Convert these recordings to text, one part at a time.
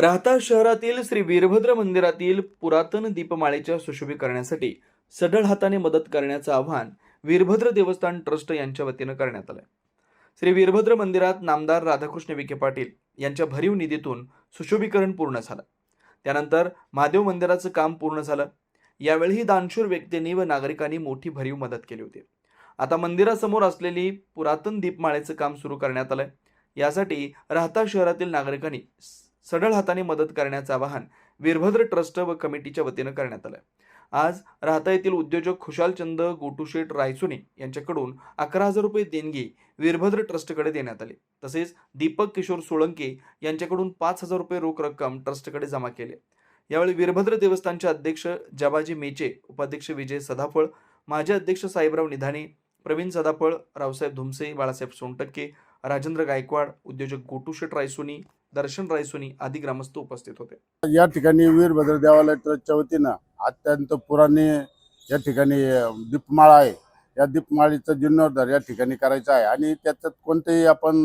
राहता शहरातील श्री वीरभद्र मंदिरातील पुरातन दीपमाळेच्या सुशोभीकरणासाठी सढळ हाताने मदत करण्याचं आव्हान वीरभद्र देवस्थान ट्रस्ट यांच्या वतीनं करण्यात आलं श्री वीरभद्र मंदिरात नामदार राधाकृष्ण विखे पाटील यांच्या भरीव निधीतून सुशोभीकरण पूर्ण झालं. त्यानंतर महादेव मंदिराचं काम पूर्ण झालं. यावेळीही दानशूर व्यक्तींनी व नागरिकांनी मोठी भरीव मदत केली होती. आता मंदिरासमोर असलेली पुरातन दीपमाळेचं काम सुरू करण्यात आलंय. यासाठी राहता शहरातील नागरिकांनी सढळ हाताने मदत करण्याचं आवाहन वीरभद्र ट्रस्ट व कमिटीच्या वतीनं करण्यात आलं आज राहता येथील उद्योजक खुशालचंद गोटूशेठ रायसुनी यांच्याकडून अकरा हजार रुपये देणगी वीरभद्र ट्रस्टकडे देण्यात आली. तसेच दीपक किशोर सोळंके यांच्याकडून पाच हजार रुपये रोख रक्कम ट्रस्टकडे जमा केले. यावेळी वीरभद्र देवस्थानचे अध्यक्ष जबाजी मेचे उपाध्यक्ष विजय सदाफळ माजी अध्यक्ष साहेबराव निधाने प्रवीण सदाफळ रावसाहेब धुमसे बाळासाहेब सोनटक्के राजेंद्र गायकवाड उद्योजक गोटूशेठ रायसुनी दर्शन रायसोनी आदी ग्रामस्थ उपस्थित होते. या ठिकाणी वीरभद्र देवालय ट्रस्टच्या वतीनं अत्यंत पुराने या ठिकाणी दीपमाळा आहे. या दीपमाळीचा जीर्णोद्धार या ठिकाणी करायचा आहे आणि त्याच्यात कोणतेही आपण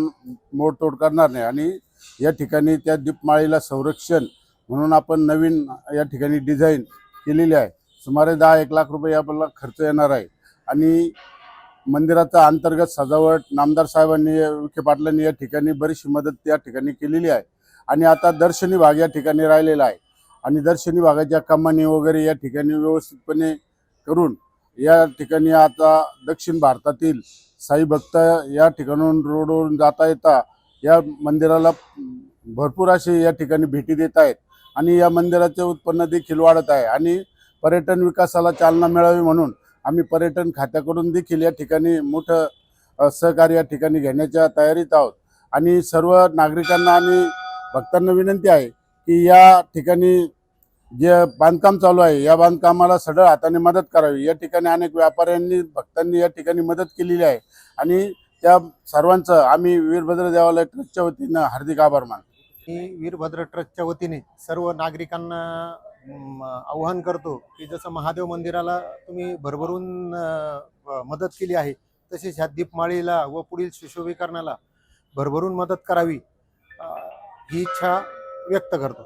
मोडतोड करणार नाही आणि या ठिकाणी त्या दीपमाळीला संरक्षण म्हणून आपण नवीन या ठिकाणी डिझाईन केलेली आहे. सुमारे दहा एक लाख रुपये आपल्याला खर्च येणार आहे. आणि मंदिराचा अंतर्गत सजावट नामदार साहेबांनी विखे पाटलांनी या ठिकाणी बरीचशी मदत या ठिकाणी केलेली आहे. आणि आता दर्शनी भाग या ठिकाणी राहिलेला आहे. आणि दर्शनी भागाच्या कमानी वगैरे या ठिकाणी व्यवस्थितपणे करून या ठिकाणी आता दक्षिण भारतातील साई भक्त या ठिकाणून रोडवरून जाता येता या मंदिराला भरपूर असे या ठिकाणी भेटी देत आहेत. आणि या मंदिराचे उत्पन्न देखील वाढत आहे. आणि पर्यटन विकासाला चालना मिळावी म्हणून आम्ही पर्यटन खात्याकडून देखील या ठिकाणी मोठं सहकार्य या ठिकाणी घेण्याच्या तयारीत आहोत. आणि सर्व नागरिकांना आणि भक्तांना विनंती आहे की या ठिकाणी जे बांधकाम चालू आहे या बांधकामाला सढळ हाताने मदत करावी. या ठिकाणी अनेक व्यापाऱ्यांनी भक्तांनी या ठिकाणी मदत केलेली आहे. आणि त्या सर्वांचं आम्ही वीरभद्र देवालय ट्रस्टच्या वतीनं हार्दिक आभार मानतो. वीरभद्र ट्रस्टच्या वतीने सर्व नागरिकांना आव्हान करतो की जसं महादेव मंदिराला तुम्ही भरभरून मदत केली आहे तसेच ह्या दीपमाळीला व पुढील सुशोभीकरणाला भरभरून मदत करावी ही इच्छा व्यक्त करतो.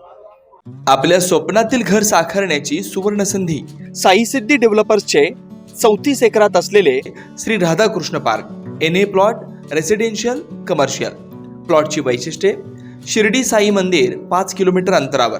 आपल्या स्वप्नातील घर साकारण्याची सुवर्ण संधी साई सिद्धी डेव्हलपर्सचे चौतीस एकरात असलेले Shri Radhakrishna park N A plot residential commercial प्लॉटची वैशिष्ट्ये शिर्डी साई मंदिर पाच किलोमीटर अंतरावर.